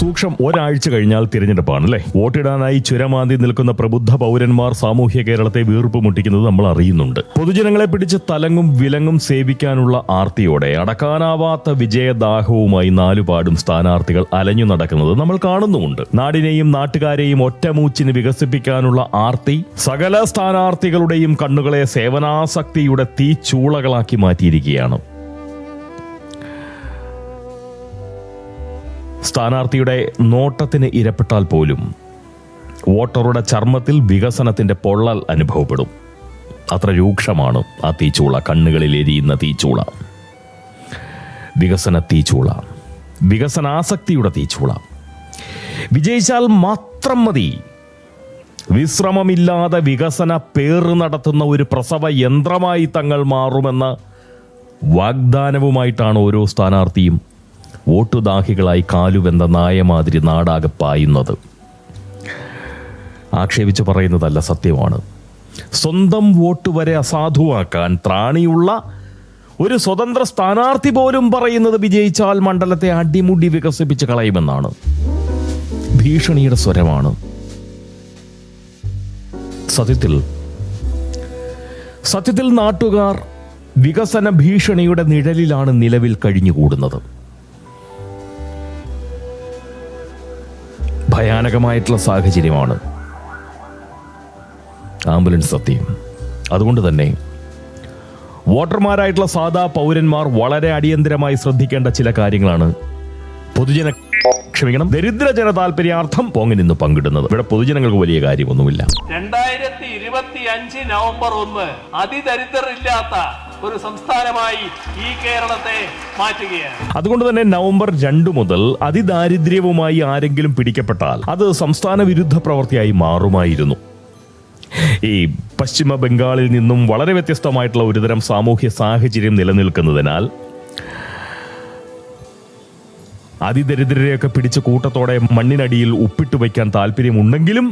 സൂക്ഷം ഒരാഴ്ച കഴിഞ്ഞാൽ തിരഞ്ഞെടുപ്പാണ് അല്ലേ? വോട്ടിടാനായി ചുരമാന്തി നിൽക്കുന്ന പ്രബുദ്ധ പൗരന്മാർ സാമൂഹ്യ കേരളത്തെ വീർപ്പ് മുട്ടിക്കുന്നത് നമ്മൾ അറിയുന്നുണ്ട്. പൊതുജനങ്ങളെ പിടിച്ച് തലങ്ങും വിലങ്ങും സേവിക്കാനുള്ള ആർത്തിയോടെ അടക്കാനാവാത്ത വിജയദാഹവുമായി നാലുപാടും സ്ഥാനാർത്ഥികൾ അലഞ്ഞു നടക്കുന്നത് നമ്മൾ കാണുന്നുമുണ്ട്. നാടിനെയും നാട്ടുകാരെയും ഒറ്റമൂച്ചിന് വികസിപ്പിക്കാനുള്ള ആർത്തി സകല സ്ഥാനാർത്ഥികളുടെയും കണ്ണുകളെ സേവനാസക്തിയുടെ തീച്ചൂളകളാക്കി മാറ്റിയിരിക്കുകയാണ്. സ്ഥാനാർത്ഥിയുടെ നോട്ടത്തിന് ഇരപ്പെട്ടാൽ പോലും വോട്ടറുടെ ചർമ്മത്തിൽ വികസനത്തിന്റെ പൊള്ളൽ അനുഭവപ്പെടും. അത്ര രൂക്ഷമാണ് ആ തീച്ചൂള കണ്ണുകളിൽ എരിയുന്ന തീച്ചൂള. വികസന തീച്ചൂള വികസനാസക്തിയുടെ തീച്ചൂള. വിജയിച്ചാൽ മാത്രം മതി. വിശ്രമമില്ലാതെ വികസന പേറ് നടത്തുന്ന ഒരു പ്രസവ യന്ത്രമായി തങ്ങൾ മാറുമെന്ന വാഗ്ദാനവുമായിട്ടാണ് ഓരോ സ്ഥാനാർത്ഥിയും വോട്ടുദാഹികളായി കാലുവെന്ന നായമാതിരി നാടാകെ പായുന്നത്. ആക്ഷേപിച്ച് പറയുന്നതല്ല സത്യമാണ്. സ്വന്തം വോട്ട് വരെ അസാധുവാക്കാൻ ത്രാണിയുള്ള ഒരു സ്വതന്ത്ര സ്ഥാനാർത്ഥി പോലും പറയുന്നത് വിജയിച്ചാൽ മണ്ഡലത്തെ അടിമുടി വികസിപ്പിച്ച് കളയുമെന്നാണ്. ഭീഷണിയുടെ സ്വരമാണ്. സത്യത്തിൽ സത്യത്തിൽ നാട്ടുകാർ വികസന ഭീഷണിയുടെ നിഴലിലാണ് നിലവിൽ കഴിഞ്ഞുകൂടുന്നത്. ഭയാനകമായിട്ടുള്ള സാഹചര്യമാണ്. ആംബുലൻസ് സത്യം. അതുകൊണ്ട് തന്നെ വോട്ടർമാരായിട്ടുള്ള സാധാ പൗരന്മാർ വളരെ അടിയന്തരമായി ശ്രദ്ധിക്കേണ്ട ചില കാര്യങ്ങളാണ് പൊതുജന ക്ഷമിക്കണം. ദരിദ്ര ജന താല്പര്യാർത്ഥം പോങ്ങി നിന്ന് പങ്കിടുന്നത്. ഇവിടെ പൊതുജനങ്ങൾക്ക് വലിയ കാര്യമൊന്നുമില്ല. രണ്ടായിരത്തി ഇരുപത്തി അഞ്ച് നവംബർ ഒന്ന്. അതിദരിദ്രരില്ലാത്ത ഒരു സംസ്ഥാനമായി ഈ കേരളത്തെ മാറ്റുകയാണ്. അതുകൊണ്ട് തന്നെ നവംബർ രണ്ട് മുതൽ അതിദാരിദ്ര്യവുമായി ആരെങ്കിലും പിടിക്കപ്പെട്ടാൽ അത് സംസ്ഥാന വിരുദ്ധ പ്രവൃത്തിയായി മാറുമായിരുന്നു. ഈ പശ്ചിമ ബംഗാളിൽ നിന്നും വളരെ വ്യത്യസ്തമായിട്ടുള്ള ഒരുതരം സാമൂഹ്യ സാഹചര്യം നിലനിൽക്കുന്നതിനാൽ അതിദരിദ്രരെയൊക്കെ പിടിച്ച് കൂട്ടത്തോടെ മണ്ണിനടിയിൽ ഉപ്പിട്ട് വയ്ക്കാൻ താല്പര്യമുണ്ടെങ്കിലും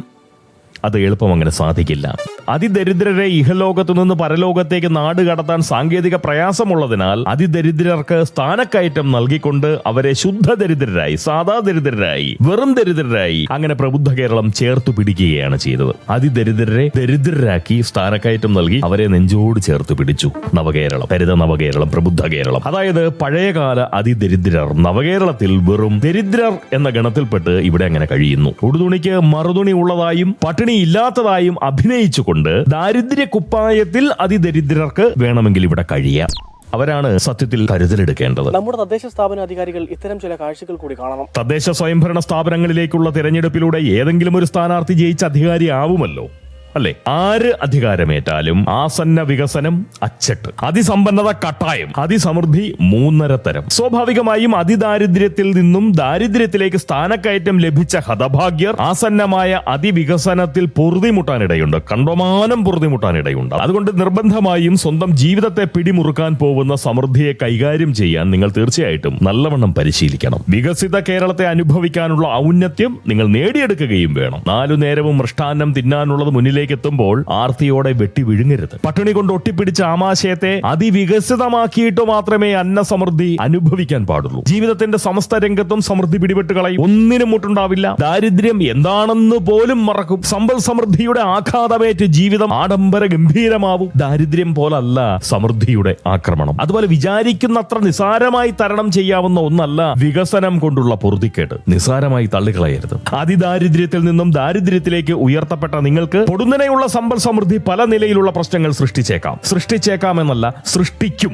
അത് എളുപ്പം അങ്ങനെ സാധിക്കില്ല. അതിദരിദ്രരെ ഇഹലോകത്തു നിന്ന് പരലോകത്തേക്ക് നാട് കടത്താൻ സാങ്കേതിക പ്രയാസമുള്ളതിനാൽ അതിദരിദ്രർക്ക് സ്ഥാനക്കയറ്റം നൽകിക്കൊണ്ട് അവരെ ശുദ്ധ ദരിദ്രരായി സാധാ ദരിദ്രരായി വെറും ദരിദ്രരായി അങ്ങനെ പ്രബുദ്ധ കേരളം ചേർത്തു പിടിക്കുകയാണ് ചെയ്തത്. അതിദരിദ്രരെ ദരിദ്രരാക്കി സ്ഥാനക്കയറ്റം നൽകി അവരെ നെഞ്ചോട് ചേർത്ത് പിടിച്ചു. നവകേരളം ഹരിത നവകേരളം പ്രബുദ്ധ കേരളം. അതായത് പഴയകാല അതിദരിദ്രർ നവകേരളത്തിൽ വെറും ദരിദ്രർ എന്ന ഗണത്തിൽപ്പെട്ട് ഇവിടെ അങ്ങനെ കഴിയുന്നു. ഉടുതുണിക്ക് മറുതുണി ഉള്ളതായും പട്ടിണി ഇല്ലാത്തതായും അഭിനയിച്ചുകൊണ്ട് ദാരിദ്ര്യ കുപ്പായത്തിൽ അതിദരിദ്രർക്ക് വേണമെങ്കിൽ ഇവിടെ കഴിയാം. അവരാണ് സത്യത്തിൽ കരുതലെടുക്കേണ്ടത്. നമ്മുടെ തദ്ദേശ സ്ഥാപന അധികാരികൾ ഇത്തരം ചില കാഴ്ചകൾ കൂടി കാണണം. തദ്ദേശ സ്വയംഭരണ സ്ഥാപനങ്ങളിലേക്കുള്ള തിരഞ്ഞെടുപ്പിലൂടെ ഏതെങ്കിലും ഒരു സ്ഥാനാർത്ഥി ജയിച്ച അധികാരി ആവുമല്ലോ. അല്ലെ? ആര് അധികാരമേറ്റാലും ആസന്ന വികസനം അച്ചട്ട്. അതിസമ്പന്നത കട്ടായം. അതിസമൃദ്ധി മൂന്നര തരം. സ്വാഭാവികമായും അതിദാരിദ്ര്യത്തിൽ നിന്നും ദാരിദ്ര്യത്തിലേക്ക് സ്ഥാനക്കയറ്റം ലഭിച്ച ഹതഭാഗ്യർ ആസന്നമായ അതിവികസനത്തിൽ പൊറുതിമുട്ടാനിടയുണ്ട്. കണ്ടമാനം പൊറുതിമുട്ടാനിടയുണ്ട്. അതുകൊണ്ട് നിർബന്ധമായും സ്വന്തം ജീവിതത്തെ പിടിമുറുക്കാൻ പോകുന്ന സമൃദ്ധിയെ കൈകാര്യം ചെയ്യാൻ നിങ്ങൾ തീർച്ചയായിട്ടും നല്ലവണ്ണം പരിശീലിക്കണം. വികസിത കേരളത്തെ അനുഭവിക്കാനുള്ള ഔന്നത്യം നിങ്ങൾ നേടിയെടുക്കുകയും വേണം. നാലു നേരവും മൃഷ്ടാന്നം തിന്നാനുള്ളത് മുന്നിലേക്ക് എത്തുമ്പോൾ ആർത്തിയോടെ വെട്ടി വിഴുങ്ങരുത്. പട്ടിണി കൊണ്ട് ഒട്ടിപ്പിടിച്ച ആമാശയത്തെ അതിവികസിതമാക്കിയിട്ട് മാത്രമേ അന്നസമൃദ്ധി അനുഭവിക്കാൻ പാടുള്ളൂ. ജീവിതത്തിന്റെ സമസ്ത രംഗത്തും സമൃദ്ധി പിടിപെട്ട് കളയും. ഒന്നിനും മുട്ടുണ്ടാവില്ല. ദാരിദ്ര്യം എന്താണെന്ന് പോലും മറക്കും. സമ്പൽ സമൃദ്ധിയുടെ ആഘാതമേറ്റ് ജീവിതം ആഡംബര ഗംഭീരമാവും. ദാരിദ്ര്യം പോലല്ല സമൃദ്ധിയുടെ ആക്രമണം. അതുപോലെ വിചാരിക്കുന്നത്ര നിസാരമായി തരണം ചെയ്യാവുന്ന ഒന്നല്ല വികസനം കൊണ്ടുള്ള പൊറുതിക്കേട്. നിസാരമായി തള്ളിക്കളയരുത്. അതിദാരിദ്ര്യത്തിൽ നിന്നും ദാരിദ്ര്യത്തിലേക്ക് ഉയർത്തപ്പെട്ട നിങ്ങൾക്ക് പൊടുന്നനെയുള്ള സമ്പൽ സമൃദ്ധി പല നിലയിലുള്ള പ്രശ്നങ്ങൾ സൃഷ്ടിച്ചേക്കാം. സൃഷ്ടിച്ചേക്കാം എന്നല്ല സൃഷ്ടിക്കും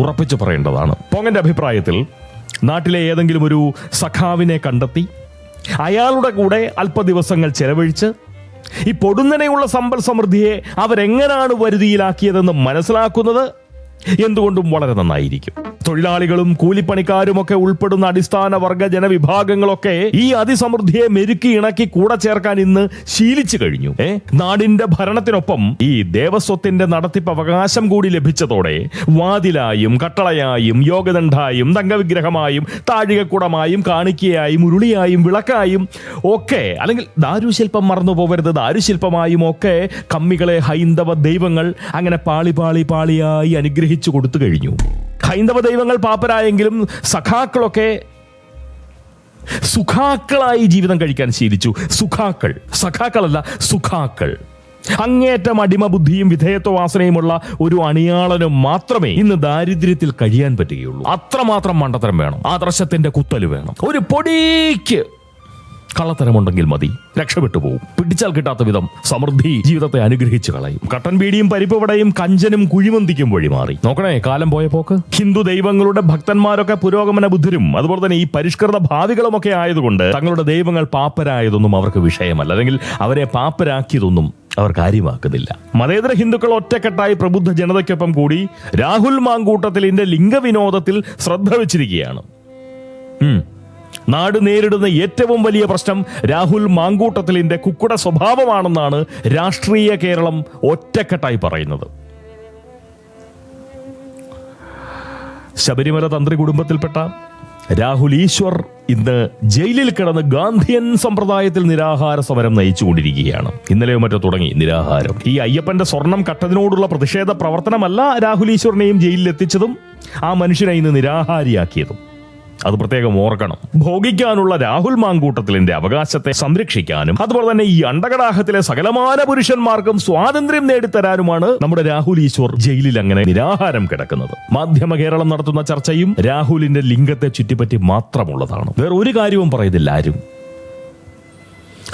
ഉറപ്പിച്ചു പറയേണ്ടതാണ്. പോങ്ങന്റെ അഭിപ്രായത്തിൽ നാട്ടിലെ ഏതെങ്കിലും ഒരു സഖാവിനെ കണ്ടെത്തി അയാളുടെ കൂടെ അല്പ ദിവസങ്ങൾ ചെലവഴിച്ച് ഈ പൊടുന്നനെയുള്ള സമ്പൽ സമൃദ്ധിയെ അവരെങ്ങനാണ് വരുതിയിലാക്കിയതെന്ന് മനസ്സിലാക്കുന്നത്? എന്തുകൊണ്ടും വളരെ നന്നായിരിക്കും. തൊഴിലാളികളും കൂലിപ്പണിക്കാരും ഒക്കെ ഉൾപ്പെടുന്ന അടിസ്ഥാന വർഗ ജനവിഭാഗങ്ങളൊക്കെ ഈ അതിസമൃദ്ധിയെ മെരുക്കി ഇണക്കി കൂടെ ചേർക്കാൻ ഇന്ന് ശീലിച്ചു കഴിഞ്ഞു. ഏ? നാടിന്റെ ഭരണത്തിനൊപ്പം ഈ ദേവസ്വത്തിന്റെ നടത്തിപ്പ് അവകാശം കൂടി ലഭിച്ചതോടെ വാതിലായും കട്ടളയായും യോഗദണ്ഡായും തങ്കവിഗ്രഹമായും താഴികക്കുടമായും കാണിക്കയായും ഉരുളിയായും വിളക്കായും ഒക്കെ അല്ലെങ്കിൽ ദാരുശില്പം മറന്നു പോകരുത് ദാരുശില്പമായും ഒക്കെ കമ്മികളെ ഹൈന്ദവ ദൈവങ്ങൾ അങ്ങനെ പാളി പാളി പാളിയായി അനുഗ്രഹിച്ചു കൊടുത്തു കഴിഞ്ഞു. ഹൈന്ദവ ദൈവങ്ങൾ പാപ്പരായെങ്കിലും സഖാക്കളൊക്കെ സുഖാക്കളായി ജീവിതം കഴിക്കാൻ ശീലിച്ചു. സുഖാക്കൾ. സഖാക്കളല്ല സുഖാക്കൾ. അങ്ങേറ്റം അടിമ ബുദ്ധിയും വിധേയത്വ വാസനയുമുള്ള ഒരു അണിയാളനും മാത്രമേ ഇന്ന് ദാരിദ്ര്യത്തിൽ കഴിയാൻ പറ്റുകയുള്ളൂ. അത്രമാത്രം മണ്ടത്തരം വേണം. ആദർശത്തിന്റെ കുത്തൽ വേണം. ഒരു പൊടിക്ക് കള്ളത്തരമുണ്ടെങ്കിൽ മതി. രക്ഷപ്പെട്ടു പോകും പിടിച്ചാൽ കിട്ടാത്ത വിധം സമൃദ്ധി ജീവിതത്തെ അനുഗ്രഹിച്ചു കളയും. കട്ടൻ ബീഡിയും പരിപ്പുവടയും കഞ്ചനും കുഴിമന്തിക്കും വഴി മാറി. നോക്കണേ കാലം പോയ പോക്ക്. ഹിന്ദു ദൈവങ്ങളുടെ ഭക്തന്മാരൊക്കെ പുരോഗമന ബുദ്ധരും അതുപോലെ തന്നെ ഈ പരിഷ്കൃത ഭാവികളുമൊക്കെ ആയതുകൊണ്ട് തങ്ങളുടെ ദൈവങ്ങൾ പാപ്പരായതൊന്നും അവർക്ക് വിഷയമല്ല. അല്ലെങ്കിൽ അവരെ പാപ്പരാക്കിയതൊന്നും അവർ കാര്യമാക്കുന്നില്ല. മതേതര ഹിന്ദുക്കൾ ഒറ്റക്കെട്ടായി പ്രബുദ്ധ ജനതയ്ക്കൊപ്പം കൂടി രാഹുൽ മാങ്കൂട്ടത്തിലിന്റെ ലിംഗവിനോദത്തിൽ ശ്രദ്ധ വെച്ചിരിക്കുകയാണ്. നാട് നേരിടുന്ന ഏറ്റവും വലിയ പ്രശ്നം രാഹുൽ മാങ്കൂട്ടത്തിലിന്റെ കുക്കുട സ്വഭാവമാണെന്നാണ് രാഷ്ട്രീയ കേരളം ഒറ്റക്കെട്ടായി പറയുന്നത്. ശബരിമല തന്ത്രി കുടുംബത്തിൽപ്പെട്ട രാഹുൽ ഈശ്വർ ഇന്ന് ജയിലിൽ കിടന്ന് ഗാന്ധിയൻ സമ്പ്രദായത്തിൽ നിരാഹാര സമരം നയിച്ചുകൊണ്ടിരിക്കുകയാണ്. ഇന്നലെയോ മറ്റോ തുടങ്ങി നിരാഹാരം. ഈ അയ്യപ്പന്റെ സ്വർണം കട്ടതിനോടുള്ള പ്രതിഷേധ പ്രവർത്തനമല്ല രാഹുൽ ഈശ്വറിനെയും ജയിലിൽ എത്തിച്ചതും ആ മനുഷ്യനെ ഇന്ന് നിരാഹാരിയാക്കിയതും. അത് പ്രത്യേകം ഓർക്കണം. ഭോഗിക്കാനുള്ള രാഹുൽ മാങ്കൂട്ടത്തിലിന്റെ അവകാശത്തെ സംരക്ഷിക്കാനും അതുപോലെ തന്നെ ഈ അണ്ടകടാഹത്തിലെ സകലമാന പുരുഷന്മാർക്കും സ്വാതന്ത്ര്യം നേടിത്തരാനുമാണ് നമ്മുടെ രാഹുൽ ഈശ്വർ ജയിലിൽ അങ്ങനെ നിരാഹാരം കിടക്കുന്നത്. മാധ്യമ കേരളം നടത്തുന്ന ചർച്ചയും രാഹുലിന്റെ ലിംഗത്തെ ചുറ്റിപ്പറ്റി മാത്രമുള്ളതാണ്. വേറെ ഒരു കാര്യവും പറയുന്നില്ല ആരും.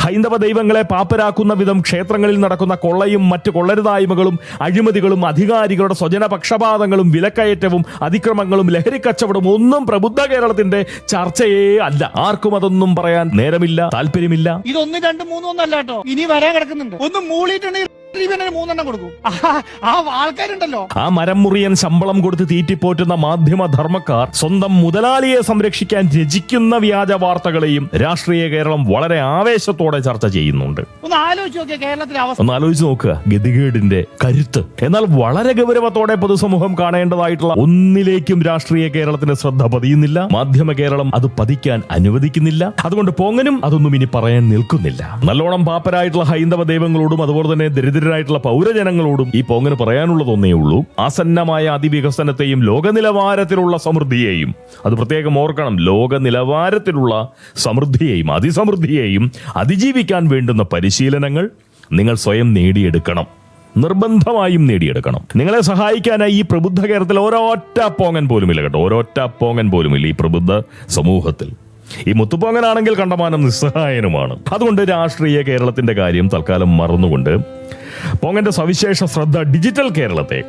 ഹൈന്ദവ ദൈവങ്ങളെ പാപ്പരാക്കുന്ന വിധം ക്ഷേത്രങ്ങളിൽ നടക്കുന്ന കൊള്ളയും മറ്റ് കൊള്ളരുതായ്മകളും അഴിമതികളും അധികാരികളുടെ സ്വജന പക്ഷപാതങ്ങളും വിലക്കയറ്റവും അതിക്രമങ്ങളും ലഹരിക്കച്ചവടവും ഒന്നും പ്രബുദ്ധ കേരളത്തിന്റെ ചർച്ചയേ അല്ല. ആർക്കും അതൊന്നും പറയാൻ നേരമില്ല താല്പര്യമില്ല. ഇതൊന്നും രണ്ടും മൂന്നും ഒന്നല്ല ഇനി വരാൻ കിടക്കുന്നുണ്ട്. ഒന്ന് മൂളിയിട്ടുണ്ടെങ്കിൽ മൂന്നെണ്ണം കൊടുക്കും. ആ, ആ ആൾക്കാരുണ്ടല്ലോ. ആ മരം മുറിയൻ ശമ്പളം കൊടുത്ത് തീറ്റിപ്പോറ്റുന്ന മാധ്യമ ധർമ്മക്കാർ സ്വന്തം മുതലാളിയെ സംരക്ഷിക്കാൻ രചിക്കുന്ന വ്യാജ വാർത്തകളെയും രാഷ്ട്രീയ കേരളം വളരെ ആവേശത്തോടെ ചർച്ച ചെയ്യുന്നുണ്ട്. ഒന്ന് ആലോചിച്ച് നോക്കിയ കേരളത്തിലെ അവസ്ഥ. ഒന്ന് ആലോചിച്ച് നോക്കുക. ഗതികേടിന്റെ കരുത്ത്. എന്നാൽ വളരെ ഗൗരവത്തോടെ പൊതുസമൂഹം കാണേണ്ടതായിട്ടുള്ള ഒന്നിലേക്കും രാഷ്ട്രീയ കേരളത്തിന്റെ ശ്രദ്ധ പതിയുന്നില്ല. മാധ്യമ കേരളം അത് പതിക്കാൻ അനുവദിക്കുന്നില്ല. അതുകൊണ്ട് പൊങ്ങനും അതൊന്നും ഇനി പറയാൻ നിൽക്കുന്നില്ല. നല്ലോണം പാപ്പരായിട്ടുള്ള ഹൈന്ദവ ദൈവങ്ങളോടും അതുപോലെ തന്നെ ദരിദ്രരായിട്ടുള്ള പൗരജനങ്ങളോടും ഈ പൊങ്ങന് പറയാനുള്ളതൊന്നേ ഉള്ളൂ. ആസന്നമായ അതിവികസനത്തെയും ലോക നിലവാരത്തിലുള്ള സമൃദ്ധിയെയും അത് പ്രത്യേകം ഓർക്കണം ലോക നിലവാരത്തിലുള്ള സമൃദ്ധിയെയും അതിസമൃദ്ധിയെയും അതിജീവിക്കാൻ വേണ്ടുന്ന പരിശീലനങ്ങൾ നിങ്ങൾ സ്വയം നേടിയെടുക്കണം. നിർബന്ധമായും നേടിയെടുക്കണം. നിങ്ങളെ സഹായിക്കാനായി ഈ പ്രബുദ്ധ കേരളത്തിൽ ഒരൊറ്റ പോങ്ങൻ പോലുമില്ല കേട്ടോ. ഒരൊറ്റ പോങ്ങൻ പോലുമില്ല ഈ പ്രബുദ്ധ സമൂഹത്തിൽ. ഈ മുത്തുപ്പൊങ്ങനാണെങ്കിൽ കണ്ടമാനം നിസ്സഹായനുമാണ്. അതുകൊണ്ട് രാഷ്ട്രീയ കേരളത്തിന്റെ കാര്യം തൽക്കാലം മറന്നുകൊണ്ട് പൊങ്ങന്റെ സവിശേഷ ശ്രദ്ധ ഡിജിറ്റൽ കേരളത്തെ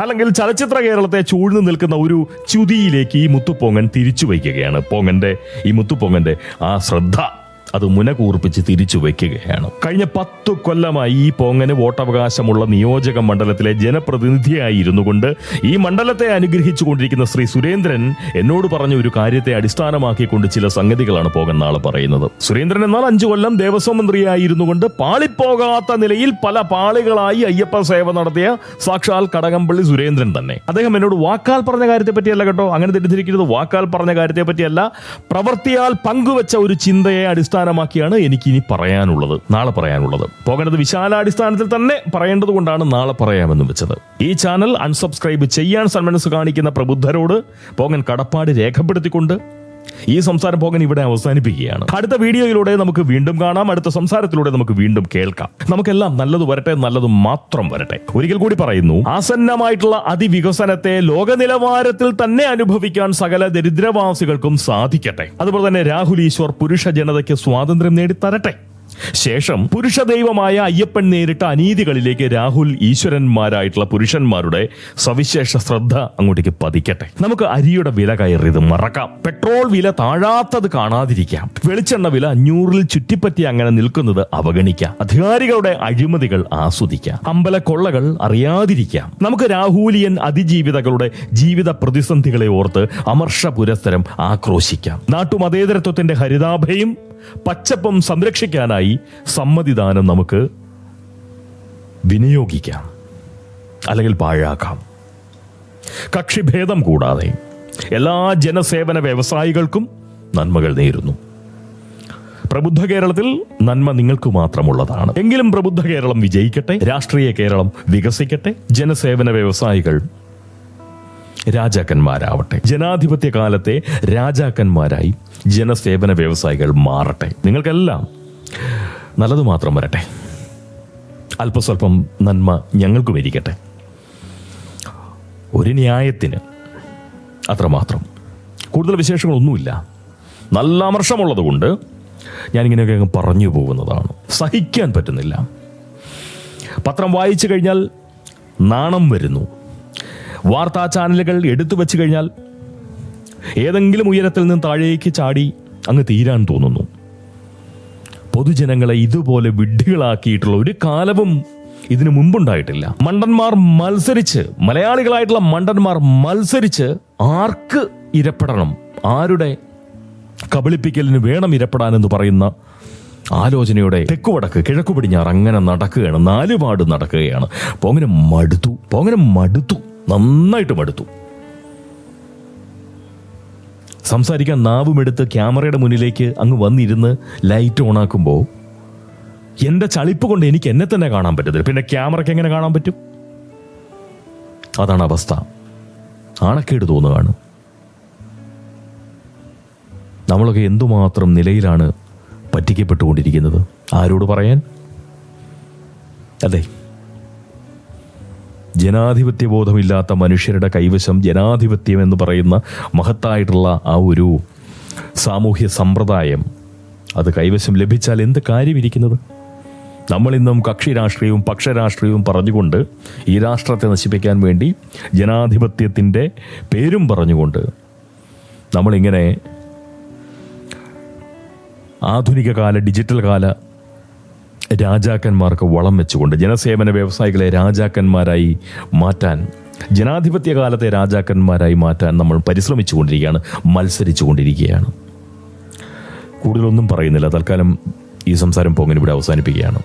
അല്ലെങ്കിൽ ചലച്ചിത്ര കേരളത്തെ ചൂഴ്ന്നു നിൽക്കുന്ന ഒരു ചുതിയിലേക്ക് ഈ മുത്തുപ്പൊങ്ങൻ തിരിച്ചു വയ്ക്കുകയാണ്. പൊങ്ങന്റെ ഈ മുത്തുപ്പൊങ്ങന്റെ ആ ശ്രദ്ധ. അത് മുനകൂർപ്പിച്ച് തിരിച്ചു വയ്ക്കുകയാണ് കഴിഞ്ഞ പത്തു കൊല്ലമായി ഈ പോങ്ങന് വോട്ടവകാശമുള്ള നിയോജക മണ്ഡലത്തിലെ ജനപ്രതിനിധിയായിരുന്നു കൊണ്ട് ഈ മണ്ഡലത്തെ അനുഗ്രഹിച്ചു കൊണ്ടിരിക്കുന്ന ശ്രീ സുരേന്ദ്രൻ എന്നോട് പറഞ്ഞ ഒരു കാര്യത്തെ അടിസ്ഥാനമാക്കിക്കൊണ്ട് ചില സംഗതികളാണ് പോകൻ നാളെ പറയുന്നത്. സുരേന്ദ്രൻ എന്നാൽ അഞ്ചു കൊല്ലം ദേവസ്വം മന്ത്രിയായിരുന്നു കൊണ്ട് പാളിപ്പോകാത്ത നിലയിൽ പല പാളികളായി അയ്യപ്പ സേവ നടത്തിയ സാക്ഷാൽ കടകംപള്ളി സുരേന്ദ്രൻ തന്നെ. അദ്ദേഹം എന്നോട് വാക്കാൽ പറഞ്ഞ കാര്യത്തെ പറ്റിയല്ല കേട്ടോ. അങ്ങനെ തെറ്റിദ്ധരിക്കുന്നത് വാക്കാൽ പറഞ്ഞ കാര്യത്തെ പറ്റിയല്ല. പ്രവൃത്തിയാൽ പങ്കുവച്ച ഒരു ചിന്തയെ അടിസ്ഥാനമാക്കിയാണ് എനിക്ക് ഇനി പറയാനുള്ളത് നാളെ പറയാനുള്ളത്. പോകേണ്ടത് വിശാലാടിസ്ഥാനത്തിൽ തന്നെ പറയേണ്ടത് കൊണ്ടാണ് നാളെ പറയാമെന്ന് വെച്ചത്. ഈ ചാനൽ അൺസബ്സ്ക്രൈബ് ചെയ്യാൻ സന്മനസ് കാണിക്കുന്ന പ്രബുദ്ധരോട് പോകൻ കടപ്പാട് രേഖപ്പെടുത്തിക്കൊണ്ട് ഈ സംസാരം പോകാൻ ഇവിടെ അവസാനിപ്പിക്കുകയാണ്. അടുത്ത വീഡിയോയിലൂടെ നമുക്ക് വീണ്ടും കാണാം. അടുത്ത സംസാരത്തിലൂടെ നമുക്ക് വീണ്ടും കേൾക്കാം. നമുക്കെല്ലാം നല്ലത് വരട്ടെ നല്ലത് മാത്രം വരട്ടെ. ഒരിക്കൽ കൂടി പറയുന്നു ആസന്നമായിട്ടുള്ള അതിവികസനത്തെ ലോക നിലവാരത്തിൽ തന്നെ അനുഭവിക്കാൻ സകല ദരിദ്രവാസികൾക്കും സാധിക്കട്ടെ. അതുപോലെ തന്നെ രാഹുൽ ഈശ്വർ പുരുഷ ജനതയ്ക്ക് സ്വാതന്ത്ര്യം നേടിത്തരട്ടെ. ശേഷം പുരുഷ ദൈവമായ അയ്യപ്പൻ നേരിട്ട അനീതികളിലേക്ക് രാഹുൽ ഈശ്വരന്മാരായിട്ടുള്ള പുരുഷന്മാരുടെ സവിശേഷ ശ്രദ്ധ അങ്ങോട്ടേക്ക് പതിക്കട്ടെ. നമുക്ക് അരിയുടെ വില കയറിയത് മറക്കാം. പെട്രോൾ വില താഴാത്തത് കാണാതിരിക്കാം. വെളിച്ചെണ്ണ വില അഞ്ഞൂറിൽ ചുറ്റിപ്പറ്റി അങ്ങനെ നിൽക്കുന്നത് അവഗണിക്കാം. അധികാരികളുടെ അഴിമതികൾ ആസ്വദിക്കാം. അമ്പല കൊള്ളകൾ അറിയാതിരിക്കാം. നമുക്ക് രാഹുലിയൻ അതിജീവിതകളുടെ ജീവിത പ്രതിസന്ധികളെ ഓർത്ത് അമർഷ പുരസ്സരം ആക്രോശിക്കാം. നാട്ടുമതേതരത്വത്തിന്റെ ഹരിതാഭയും പച്ചപ്പും സംരക്ഷിക്കാനായി സമ്മതിദാനം നമുക്ക് വിനിയോഗിക്കാം അല്ലെങ്കിൽ പാഴാക്കാം. കക്ഷിഭേദം കൂടാതെ എല്ലാ ജനസേവന വ്യവസായികൾക്കും നന്മകൾ നേരുന്നു. പ്രബുദ്ധ കേരളത്തിൽ നന്മ നിങ്ങൾക്ക് മാത്രമുള്ളതാണ്. എങ്കിലും പ്രബുദ്ധ കേരളം വിജയിക്കട്ടെ രാഷ്ട്രീയ കേരളം വികസിക്കട്ടെ ജനസേവന വ്യവസായികൾ രാജാക്കന്മാരാവട്ടെ. ജനാധിപത്യ കാലത്തെ രാജാക്കന്മാരായി ജനസേവന വ്യവസായികൾ മാറട്ടെ. നിങ്ങൾക്കെല്ലാം നല്ലത് മാത്രം വരട്ടെ. അല്പസ്വല്പം നന്മ ഞങ്ങൾക്ക് ഇരിക്കട്ടെ ഒരു ന്യായത്തിന് അത്രമാത്രം. കൂടുതൽ വിശേഷങ്ങളൊന്നുമില്ല. നല്ല അമർഷമുള്ളത് കൊണ്ട് ഞാനിങ്ങനെയൊക്കെ അങ്ങ് പറഞ്ഞു പോകുന്നതാണ്. സഹിക്കാൻ പറ്റുന്നില്ല. പത്രം വായിച്ചു കഴിഞ്ഞാൽ നാണം വരുന്നു. വാർത്താ ചാനലുകൾ എടുത്തു വെച്ച് കഴിഞ്ഞാൽ ഏതെങ്കിലും ഉയരത്തിൽ നിന്ന് താഴേക്ക് ചാടി അങ്ങ് തീരാൻ തോന്നുന്നു. പൊതുജനങ്ങളെ ഇതുപോലെ വിഡ്ഢികളാക്കിയിട്ടുള്ള ഒരു കാലവും ഇതിനു മുമ്പുണ്ടായിട്ടില്ല. മണ്ടന്മാർ മത്സരിച്ച് മലയാളികളായിട്ടുള്ള മണ്ടന്മാർ മത്സരിച്ച് ആർക്ക് ഇരപ്പെടണം? ആരുടെ കബളിപ്പിക്കലിന് വേണം ഇരപ്പെടാൻ എന്ന് പറയുന്ന ആലോചനയുടെ തെക്കുവടക്ക് കിഴക്കു പടിഞ്ഞാറ് അങ്ങനെ നടക്കുകയാണ്. നാലുപാട് നടക്കുകയാണ്. പോങ്ങനെ മടുത്തു പോങ്ങനെ മടുത്തു നന്നായിട്ട് മടുത്തു. സംസാരിക്കാൻ നാവുമെടുത്ത് ക്യാമറയുടെ മുന്നിലേക്ക് അങ്ങ് വന്നിരുന്ന് ലൈറ്റ് ഓണാക്കുമ്പോൾ എന്റെ ചളിപ്പ് കൊണ്ട് എനിക്ക് എന്നെ തന്നെ കാണാൻ പറ്റത്തില്ല. പിന്നെ ക്യാമറയ്ക്ക് എങ്ങനെ കാണാൻ പറ്റും? അതാണ് അവസ്ഥ. ആണക്കേട് തോന്നുകയാണ്. നമ്മളൊക്കെ എന്തുമാത്രം നിലയിലാണ് പറ്റിക്കപ്പെട്ടുകൊണ്ടിരിക്കുന്നത്? ആരോട് പറയാൻ? അതെ. ജനാധിപത്യ ബോധമില്ലാത്ത മനുഷ്യരുടെ കൈവശം ജനാധിപത്യം എന്ന് പറയുന്ന മഹത്തായിട്ടുള്ള ആ ഒരു സാമൂഹ്യ സമ്പ്രദായം. അത് കൈവശം ലഭിച്ചാൽ എന്ത് കാര്യമിരിക്കുന്നത്? നമ്മളിന്നും കക്ഷി രാഷ്ട്രീയവും പക്ഷരാഷ്ട്രീയവും പറഞ്ഞുകൊണ്ട് ഈ രാഷ്ട്രത്തെ നശിപ്പിക്കാൻ വേണ്ടി ജനാധിപത്യത്തിന്റെ പേരും പറഞ്ഞുകൊണ്ട് നമ്മളിങ്ങനെ ആധുനിക കാല ഡിജിറ്റൽ കാല രാജാക്കന്മാർക്ക് വളം വെച്ചുകൊണ്ട് ജനസേവന വ്യവസായികളെ രാജാക്കന്മാരായി മാറ്റാൻ ജനാധിപത്യ കാലത്തെ രാജാക്കന്മാരായി മാറ്റാൻ നമ്മൾ പരിശ്രമിച്ചു കൊണ്ടിരിക്കുകയാണ് മത്സരിച്ചു കൊണ്ടിരിക്കുകയാണ് കൂടുതലൊന്നും പറയുന്നില്ല. തൽക്കാലം ഈ സംസാരം പോങ്ങിന് ഇവിടെ അവസാനിപ്പിക്കുകയാണ്.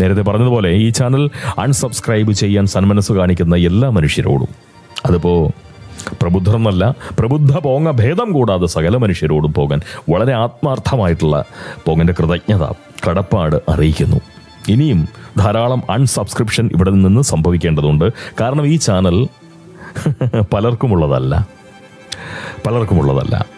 നേരത്തെ പറഞ്ഞതുപോലെ ഈ ചാനൽ അൺസബ്സ്ക്രൈബ് ചെയ്യാൻ സന്മനസ് കാണിക്കുന്ന എല്ലാ മനുഷ്യരോടും അതിപ്പോൾ പ്രബുദ്ധർ എന്നല്ല പ്രബുദ്ധ പോങ്ങ ഭേദം കൂടാതെ സകല മനുഷ്യരോടും പോകാൻ വളരെ ആത്മാർത്ഥമായിട്ടുള്ള പോങ്ങന്റെ കൃതജ്ഞത കടപ്പാട് അറിയിക്കുന്നു. ഇനിയും ധാരാളം അൺസബ്സ്ക്രിപ്ഷൻ ഇവിടെ നിന്ന് സംഭവിക്കേണ്ടതുണ്ട്. കാരണം ഈ ചാനൽ പലർക്കുമുള്ളതല്ല. പലർക്കുമുള്ളതല്ല.